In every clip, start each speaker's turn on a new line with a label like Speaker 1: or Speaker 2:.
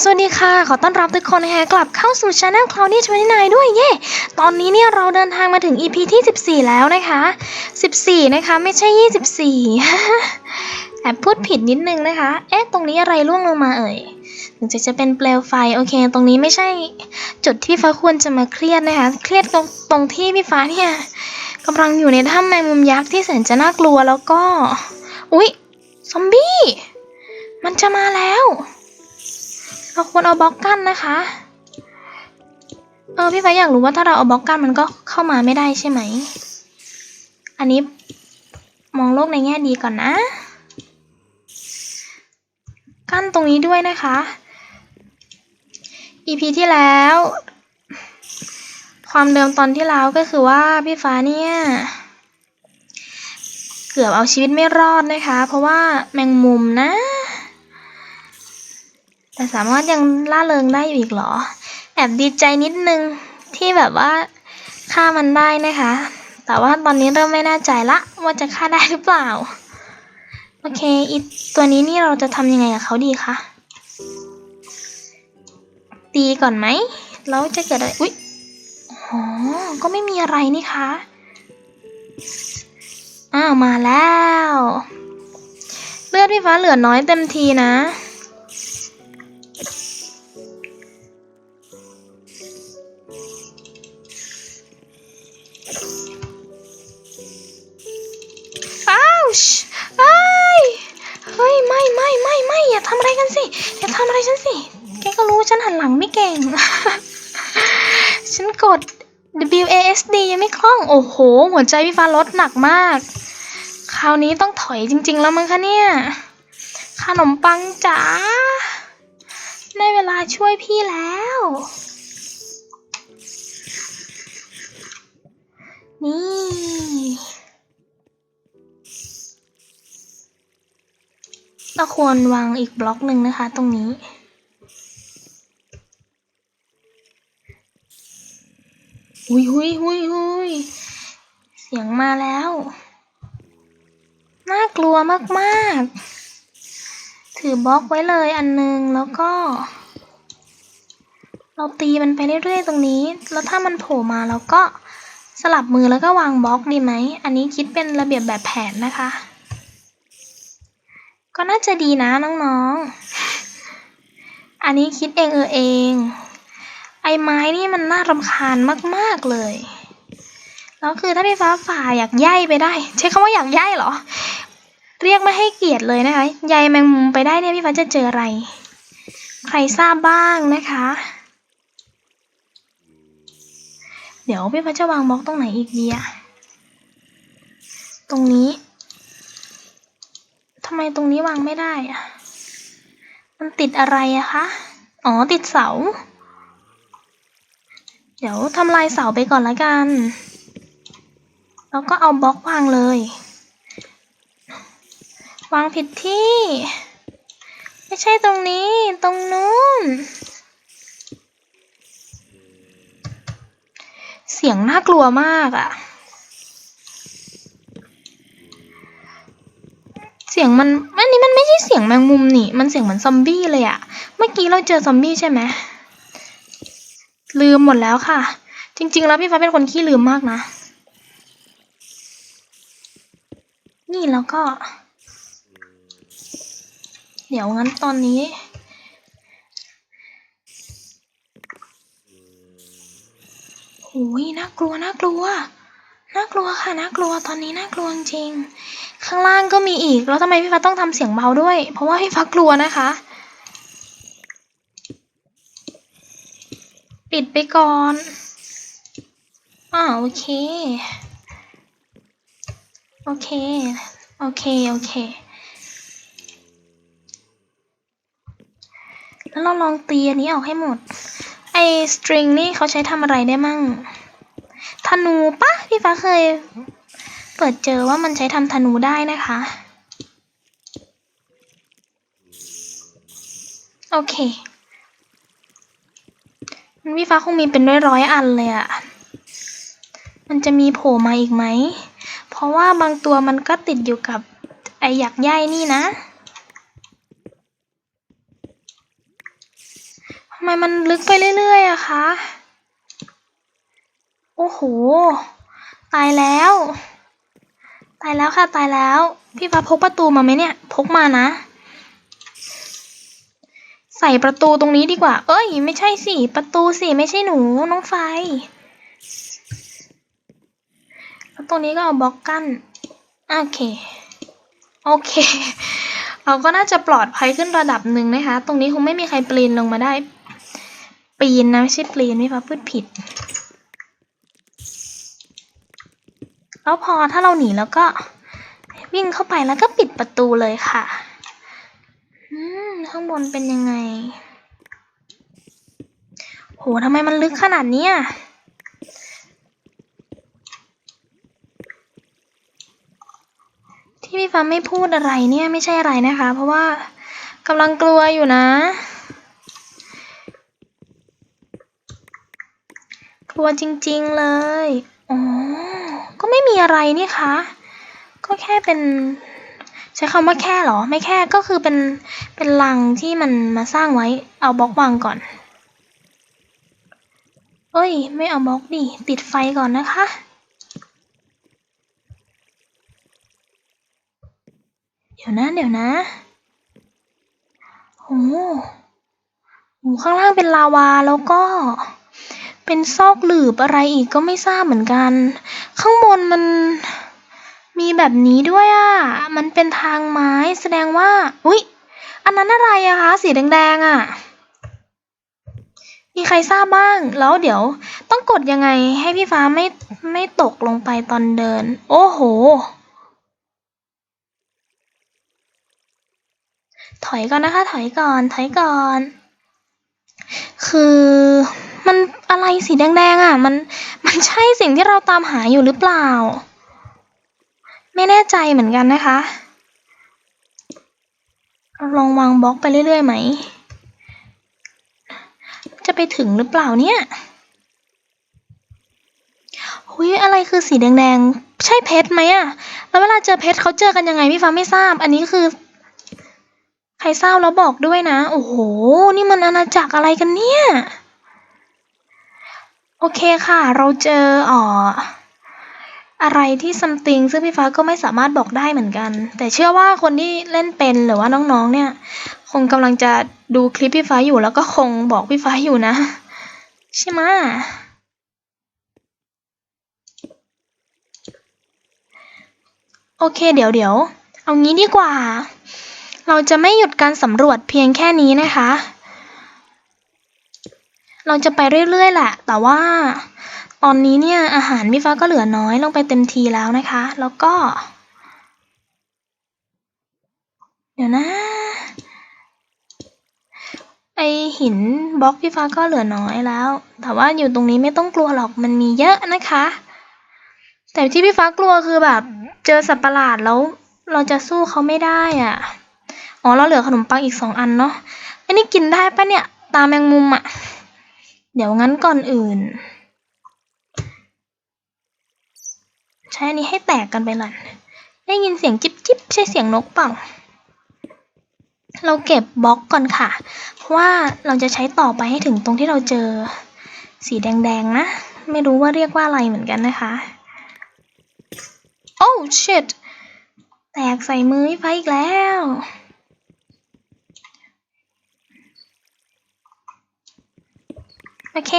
Speaker 1: สวัสดีค่ะ ขอต้อนรับทุกคนนะคะกลับเข้าสู่ช anel Cloudy 29 ด้วยเย่ตอนนี้เนี่ยเราเดินทางมาถึง EP ที่ 14 แล้วนะคะ 14 นะคะ ไม่ใช่ 24 แอบพูดผิดนิดนึงนะคะ เอ๊ะ ตรงนี้อะไรร่วงลงมาเอ่ยถึงจะจะเป็นเปลวไฟ โอเค ตรงนี้ไม่ใช่จุดที่ฟ้าควรจะมาเครียดนะคะ เครียดตรงตรงที่พี่ฟ้าเนี่ยกำลังอยู่ในถ้ำแมงมุมยักษ์ที่แสนจะน่ากลัวแล้วก็ อุ๊ย ซอมบี้ มันจะมาแล้ว เราควรเอาบล็อกกั้นนะคะ เออพี่ฟ้าอยากรู้ว่าถ้าเราเอาบล็อกกั้นมันก็เข้ามาไม่ได้ใช่ไหม อันนี้มองโลกในแง่ดีก่อนนะ กั้นตรงนี้ด้วยนะคะ EP ที่แล้ว ความเดิมตอนที่แล้วก็คือว่าพี่ฟ้าเนี่ยเกือบเอาชีวิตไม่รอดนะคะ เพราะว่าแมงมุมนะ แต่สามารถยังล่าเริงได้อยู่อีกเหรอ แอบดีใจนิดนึงที่แบบว่าฆ่ามันได้นะคะ แต่ว่าตอนนี้เริ่มไม่แน่ใจละ ว่าจะฆ่าได้หรือเปล่า โอเคอีตัวนี้นี่เราจะทำยังไงกับเขาดีคะ ตีก่อนไหม แล้วจะเกิดอะไร อุ๊ยอ๋อ ก็ไม่มีอะไรนี่คะ อ้าว มาแล้ว เลือดพี่ฟ้าเหลือน้อยเต็มทีนะ หลังไม่เก่ง ฉันกด W A S D ยังไม่คล่อง โอ้โห หัวใจพี่ฟ้าลดหนักมาก คราวนี้ต้องถอยจริง ๆ แล้วมั้งคะเนี่ย ขนมปังจ๋าได้เวลาช่วยพี่แล้ว นี่เราควรวางอีกบล็อกหนึ่งนะคะตรงนี้ หุยหุยหุยหุยเสียงมาแล้ว น่ากลัวมากๆ ถือบล็อกไว้เลยอันนึงแล้วก็ เราตีมันไปเรื่อยๆตรงนี้ แล้วถ้ามันโผล่มาเราก็สลับมือแล้วก็วางบล็อกดีไหม อันนี้คิดเป็นระเบียบแบบแผนนะคะ ก็น่าจะดีนะน้องๆ อันนี้คิดเองเออเอง ไอ้ไม้นี่มันน่ารำคาญมากๆเลย แล้วคือถ้าพี่ฟ้าฝ่าอยากย่ายไปได้ ใช้คำว่าอยากย่ายเหรอ เรียกไม่ให้เกียรติเลยนะคะใยแมงมุมไปได้เนี่ยพี่ฟ้าจะเจออะไร ใครทราบบ้างนะคะ เดี๋ยวพี่ฟ้าจะวางบล็อกตรงไหนอีกดีอะตรงนี้ทำไมตรงนี้วางไม่ได้อะมันติดอะไรอะคะ อ๋อ ติดเสา เดี๋ยวทำลายเสาไปก่อนละกัน แล้วก็เอาบล็อกวางเลย วางผิดที่ ไม่ใช่ตรงนี้ ตรงนู้น เสียงน่ากลัวมากอะเสียงมันอันนี้มันไม่ใช่เสียงแมงมุมนี่ มันเสียงเหมือนซอมบี้เลยอะเมื่อกี้เราเจอซอมบี้ใช่ไหม ลืมหมดแล้วค่ะ จริง ๆ แล้วพี่ฟ้าเป็นคนขี้ลืมมากนะ นี่แล้วก็ เดี๋ยวงั้นตอนนี้ โอ้ยน่ากลัวน่ากลัวน่ากลัวค่ะน่ากลัวตอนนี้น่ากลัวจริง ข้างล่างก็มีอีก แล้วทำไมพี่ฟ้าต้องทำเสียงเบาด้วย เพราะว่าพี่ฟ้ากลัวนะคะ ปิดไปก่อนอ่าโอเค โอเค โอเค โอเค แล้วเราลองตีอันนี้ออกให้หมด ไอ้สตริงนี่เขาใช้ทำอะไรได้มั่ง ธนูปะพี่ฟ้าเคย เปิดเจอว่ามันใช้ทำธนูได้นะคะ โอเค พี่ฟ้าคงมีเป็นร้อยๆอันเลยอะมันจะมีโผล่มาอีกไหม เพราะว่าบางตัวมันก็ติดอยู่กับไอหยักใยนี่นะทำไมมันลึกไปเรื่อยๆอะคะ โอ้โห ตายแล้ว ตายแล้วค่ะตายแล้ว พี่ฟ้าพกประตูมาไหมเนี่ย พกมานะ ใส่ประตูตรงนี้ดีกว่า เอ้ย ไม่ใช่สิ ประตูสิ ไม่ใช่หนู น้องไฟ แล้วตรงนี้ก็เอาบล็อกกั้น โอเค โอเค เราก็น่าจะปลอดภัยขึ้นระดับหนึ่งนะคะ ตรงนี้คงไม่มีใครปีนลงมาได้ ปีนนะ ไม่ใช่ปีนพี่ฟ้าพูดผิด แล้วพอถ้าเราหนีแล้วก็วิ่งเข้าไปแล้วก็ปิดประตูเลยค่ะ อืม ข้างบนเป็นยังไง โหทำไมมันลึกขนาดเนี้ยที่พี่ฟ้าไม่พูดอะไรเนี่ยไม่ใช่อะไรนะคะ เพราะว่ากำลังกลัวอยู่นะ กลัวจริงๆเลย อ๋อ ก็ไม่มีอะไรนี่คะ ก็แค่เป็น ใช้คำว่าแค่เหรอ ไม่แค่ก็คือเป็นเป็นลังที่มันมาสร้างไว้ เอาบล็อกวางก่อน เอ้ย ไม่เอาบล็อกดิ ติดไฟก่อนนะคะ เดี๋ยวนะเดี๋ยวนะโอ้โหโหข้างล่างเป็นลาวาแล้วก็เป็นซอกหลืบอะไรอีกก็ไม่ทราบเหมือนกัน ข้างบนมัน มีแบบนี้ด้วยอะ มันเป็นทางไม้แสดงว่า อุ๊ยอันนั้นอะไรอะคะ สีแดงๆอะมีใครทราบบ้าง แล้วเดี๋ยว ต้องกดยังไงให้พี่ฟ้าไม่ไม่ตกลงไปตอนเดิน โอ้โห ถอยก่อนนะคะ ถอยก่อน ถอยก่อน คือมันอะไรสีแดงๆอะ มันมันใช่สิ่งที่เราตามหาอยู่หรือเปล่า ไม่แน่ใจเหมือนกันนะคะ ลองวางบล็อกไปเรื่อยๆไหม จะไปถึงหรือเปล่าเนี่ยหุยอะไรคือสีแดงๆ ใช่เพชรไหมอะแล้วเวลาเจอเพชรเขาเจอกันยังไงพี่ฟ้าไม่ทราบ อันนี้คือ ใครทราบแล้วบอกด้วยนะ โอ้โห นี่มันอาณาจักรอะไรกันเนี่ย โอเคค่ะ เราเจออ่อ อะไรที่ซัมติงซึ่งพี่ฟ้าก็ไม่สามารถบอกได้เหมือนกัน แต่เชื่อว่าคนที่เล่นเป็นหรือว่าน้องๆ เนี่ย คงกำลังจะดูคลิปพี่ฟ้าอยู่แล้วก็คงบอกพี่ฟ้าอยู่นะ ใช่ไหมโอเค เดี๋ยวเดี๋ยวเอางี้ดีกว่า เราจะไม่หยุดการสำรวจเพียงแค่นี้นะคะ เราจะไปเรื่อยๆแหละแต่ว่า ตอนนี้เนี่ยอาหารพี่ฟ้าก็เหลือน้อยลงไปเต็มทีแล้วนะคะ แล้วก็ เดี๋ยวนะไอหินบล็อกพี่ฟ้าก็เหลือน้อยแล้ว แต่ว่าอยู่ตรงนี้ไม่ต้องกลัวหรอกมันมีเยอะนะคะ แต่ที่พี่ฟ้ากลัวคือแบบ เจอสัตว์ประหลาดแล้ว เราจะสู้เขาไม่ได้อะอ๋อเราเหลือขนมปังอีกสองอันเนาะอันนี้กินได้ปะเนี่ย ตาแมงมุมอะ เดี๋ยวงั้นก่อนอื่น ใช้อันนี้ให้แตกกันไปหน่อยได้ยินเสียงจิ๊บจิ๊บใช่เสียงนกเปล่า เราเก็บบล็อกก่อนค่ะ เพราะว่าเราจะใช้ต่อไปให้ถึงตรงที่เราเจอ สีแดงๆนะ ไม่รู้ว่าเรียกว่าอะไรเหมือนกันนะคะ โอ้ shit แตกใส่มือไปอีกแล้ว โอเค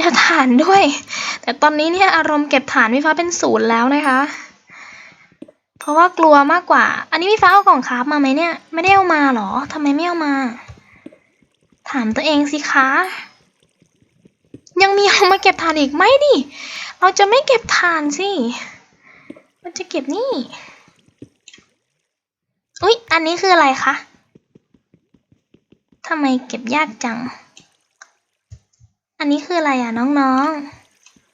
Speaker 1: เจอฐานด้วย แต่ตอนนี้เนี่ยอารมณ์เก็บฐานพี่ฟ้าเป็นศูนย์แล้วนะคะ เพราะว่ากลัวมากกว่า อันนี้พี่ฟ้าเอากล่องคราฟมาไหมเนี่ย ไม่ได้เอามาหรอทำไมไม่เอามา ถามตัวเองสิคะ ยังมีเอามาเก็บฐานอีกไหมดิ เราจะไม่เก็บฐานสิ มันจะเก็บนี่ อุ๊ย อันนี้คืออะไรคะทำไมเก็บยากจัง อันนี้คืออะไรอะน้อง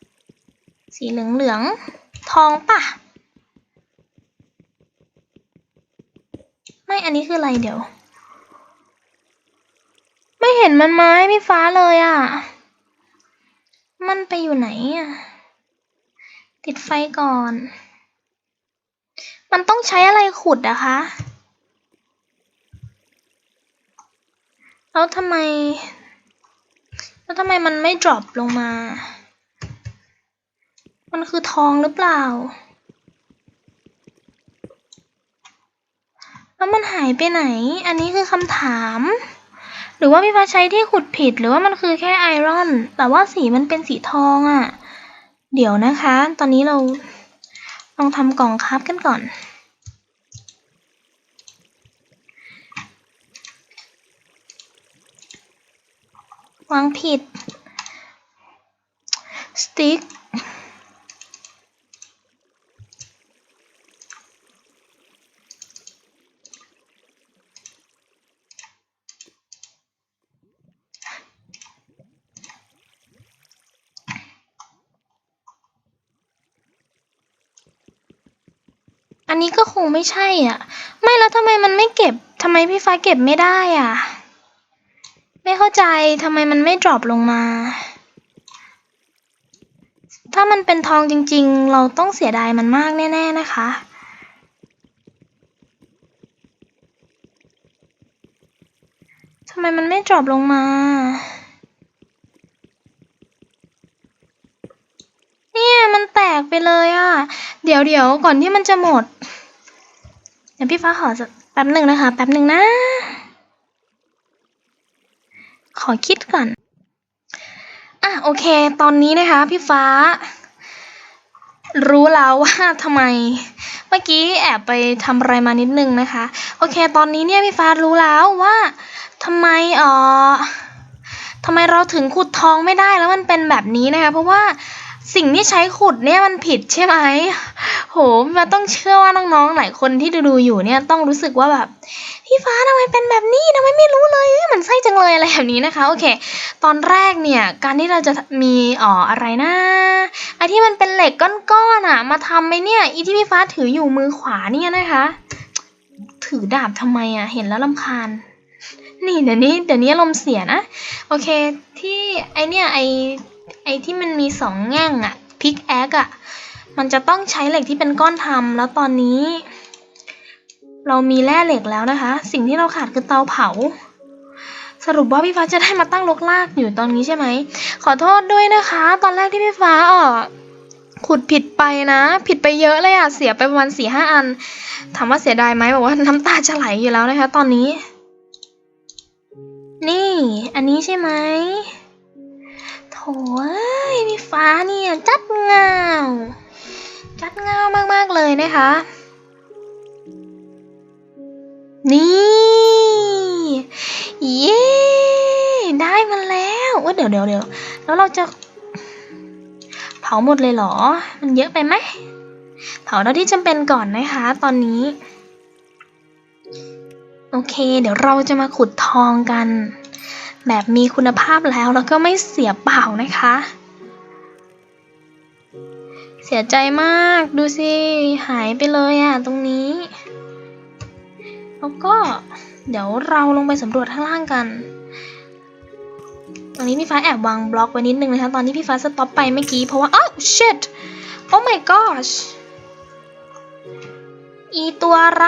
Speaker 1: ๆ สีเหลืองๆทองปะไม่อันนี้คืออะไรเดี๋ยว ไม่เห็นมันไม้พี่ฟ้าเลยอะ มันไปอยู่ไหนอะ ติดไฟก่อน มันต้องใช้อะไรขุดอะคะแล้วทำไม แล้วทำไมมันไม่ drop ลงมา มันคือทองหรือเปล่า แล้วมันหายไปไหน อันนี้คือคำถาม หรือว่าพี่ฟ้าใช้ที่ขุดผิด หรือว่ามันคือแค่ไอรอน แต่ว่าสีมันเป็นสีทองอะ่ะ เดี๋ยวนะคะ ตอนนี้เราลองทำกล่องคราฟกันก่อน วางผิด สติ๊กอันนี้ก็คงไม่ใช่อะ ไม่แล้วทำไมมันไม่เก็บทำไมพี่ฟ้าเก็บไม่ได้อะ ไม่เข้าใจทำไมมันไม่ดรอปลงมา ถ้ามันเป็นทองจริงๆ เราต้องเสียดายมันมากแน่ ๆ นะคะ ทำไมมันไม่ดรอปลงมา เนี่ยมันแตกไปเลยอะ เดี๋ยวเดี๋ยวก่อนที่มันจะหมด เดี๋ยวพี่ฟ้าขอแป๊บหนึ่งนะคะ แป๊บหนึ่งนะ ขอคิดก่อน อะโอเค ตอนนี้นะคะ พี่ฟ้า รู้แล้วว่าทำไม เมื่อกี้แอบไปทำอะไรมานิดนึงนะคะ โอเค ตอนนี้เนี่ยพี่ฟ้ารู้แล้วว่าทำไมเอ่อทำไมเราถึงขุดทองไม่ได้แล้วมันเป็นแบบนี้นะคะ เพราะว่า สิ่งที่ใช้ขุดเนี่ยมันผิดใช่ไหมโหมันต้องเชื่อว่าน้องๆหลายคนที่ดูอยู่เนี่ยต้องรู้สึกว่าแบบพี่ฟ้าทำไมเป็นแบบนี้ทำไมไม่รู้เลยเอ้ยมันไส้จังเลยอะไรแบบนี้นะคะโอเค ตอนแรกเนี่ยการที่เราจะมีอ๋ออะไรนะไอที่มันเป็นเหล็กก้อนๆอะ มาทำไหมเนี่ยอีที่พี่ฟ้าถืออยู่มือขวาเนี่ยนะคะ ถือดาบทำไมอะเห็นแล้วลำคาญนี่เดี๋ยวนี้เดี๋ยวนี้อารมเสียนะโอเค ที่ไอเนี่ยไอ ไอที่มันมีสองแง่งอะพิกแอคอะมันจะต้องใช้เหล็กที่เป็นก้อนทำแล้วตอนนี้ เรามีแร่เหล็กแล้วนะคะ สิ่งที่เราขาดคือเตาเผา สรุปว่าพี่ฟ้าจะได้มาตั้งลกลากอยู่ตอนนี้ใช่ไหม ขอโทษด้วยนะคะ ตอนแรกที่พี่ฟ้าเออขุดผิดไปนะ ผิดไปเยอะเลยอะเสียไปประมาณสี่ห้าอัน ถามว่าเสียดายไหมบอกว่าน้ำตาจะไหลอยู่แล้วนะคะ ตอนนี้ นี่ อันนี้ใช่ไหม โถเอ้ยพี่ฟ้าเนี่ยจัดเงาจัดเงามากๆเลยนะคะ นี่เย้ได้มันแล้วว่าเดี๋ยวเดี๋ยวเดี๋ยวแล้วเราจะ เผาหมดเลยเหรอ มันเยอะไปไหมเผาเท่าที่จำเป็นก่อนนะคะ ตอนนี้ โอเค เดี๋ยวเราจะมาขุดทองกัน แบบมีคุณภาพแล้วแล้วก็ไม่เสียเปล่านะคะ เสียใจมากดูสิ หายไปเลยอะตรงนี้ แล้วก็เดี๋ยวเราลงไปสำรวจข้างล่างกันตอนนี้พี่ฟ้าแอบวางบล็อกไว้นิดนึงนะคะ ตอนที่พี่ฟ้าสต็อปไปเมื่อกี้ เพราะว่าอ้าว shit oh my gosh อีตัวอะไร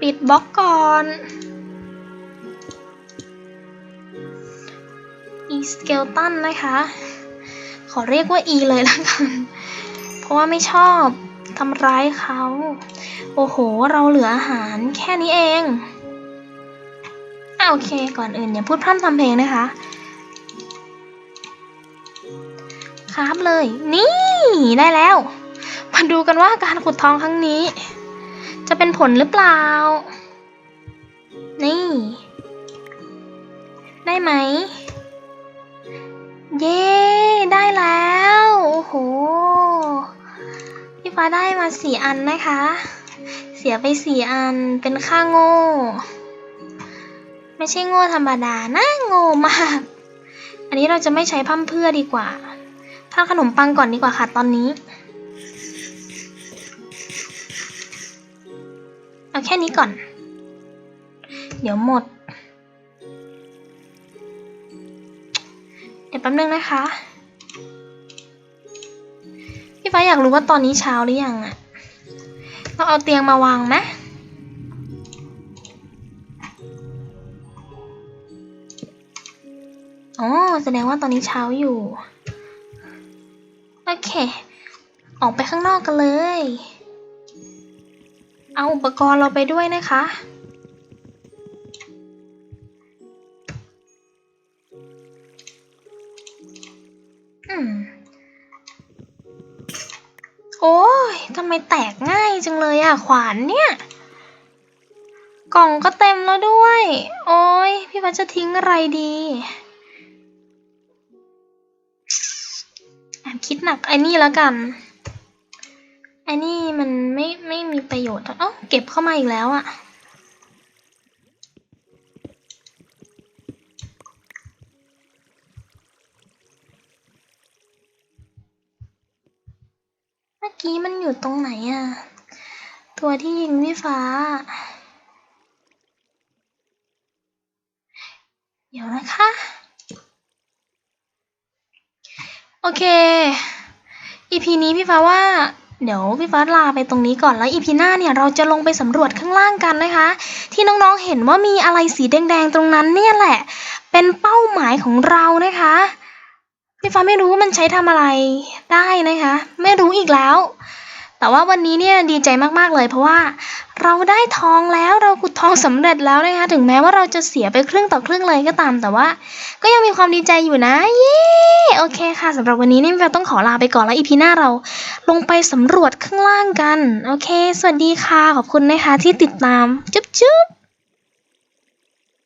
Speaker 1: ปิดบล็อกก่อน อีสเกลตันนะคะ ขอเรียกว่าอีเลยละกัน เพราะว่าไม่ชอบทำร้ายเขา โอ้โห เราเหลืออาหารแค่นี้เองอะโอเค ก่อนอื่นอย่าพูดพร่ำทำเพลงนะคะครับเลย นี่ได้แล้ว มาดูกันว่าการขุดทองครั้งนี้ จะเป็นผลหรือเปล่า นี่ ได้ไหม เย้ ได้แล้ว โอ้โห พี่ฟ้าได้มาสี่อันนะคะ เสียไปสี่อัน เป็นค่าโง่ ไม่ใช่โง่ธรรมดานะ โง่มาก อันนี้เราจะไม่ใช้พั่มเพื่อดีกว่าทานขนมปังก่อนดีกว่าค่ะตอนนี้ เอาแค่นี้ก่อน เดี๋ยวหมด ดี๋ยวแป๊บนึงนะคะ พี่ฟ้าอยากรู้ว่าตอนนี้เช้าหรือยังอะเราเอาเตียงมาวางไหมอ๋อแสดงว่าตอนนี้เช้าอยู่ โอเค ออกไปข้างนอกกันเลย เอาอุปกรณ์เราไปด้วยนะคะ โอ้ยทำไมแตกง่ายจังเลยอะขวานเนี่ย กล่องก็เต็มแล้วด้วย โอ้ยพี่พัชจะทิ้งอะไรดีแอบคิดหนักไอ้นี่แล้วกันไอ้นี่มันไม่ไม่มีประโยชน์เอ้าเก็บเข้ามาอีกแล้วอะ กี้มันอยู่ตรงไหนอะตัวที่ยิงพี่ฟ้า เดี๋ยวนะคะ โอเค EP นี้พี่ฟ้าว่าเดี๋ยวพี่ฟ้าลาไปตรงนี้ก่อนแล้ว EP หน้าเนี่ยเราจะลงไปสำรวจข้างล่างกันนะคะ ที่น้องๆเห็นว่ามีอะไรสีแดงๆตรงนั้นเนี่ยแหละ เป็นเป้าหมายของเรานะคะ พี่ฟ้าไม่รู้ว่ามันใช้ทำอะไรได้นะคะ ไม่รู้อีกแล้ว แต่ว่าวันนี้เนี่ยดีใจมากๆเลย เพราะว่าเราได้ทองแล้วเราขุดทองสำเร็จแล้วนะคะ ถึงแม้ว่าเราจะเสียไปครึ่งต่อครึ่งเลยก็ตาม แต่ว่า ก็ยังมีความดีใจอยู่นะ เย้โอเคค่ะสำหรับวันนี้นี่เราต้องขอลาไปก่อนแล้วอีพีหน้าเราลงไปสำรวจข้างล่างกัน โอเค สวัสดีค่ะขอบคุณนะคะที่ติดตามจุ๊บจุ๊บ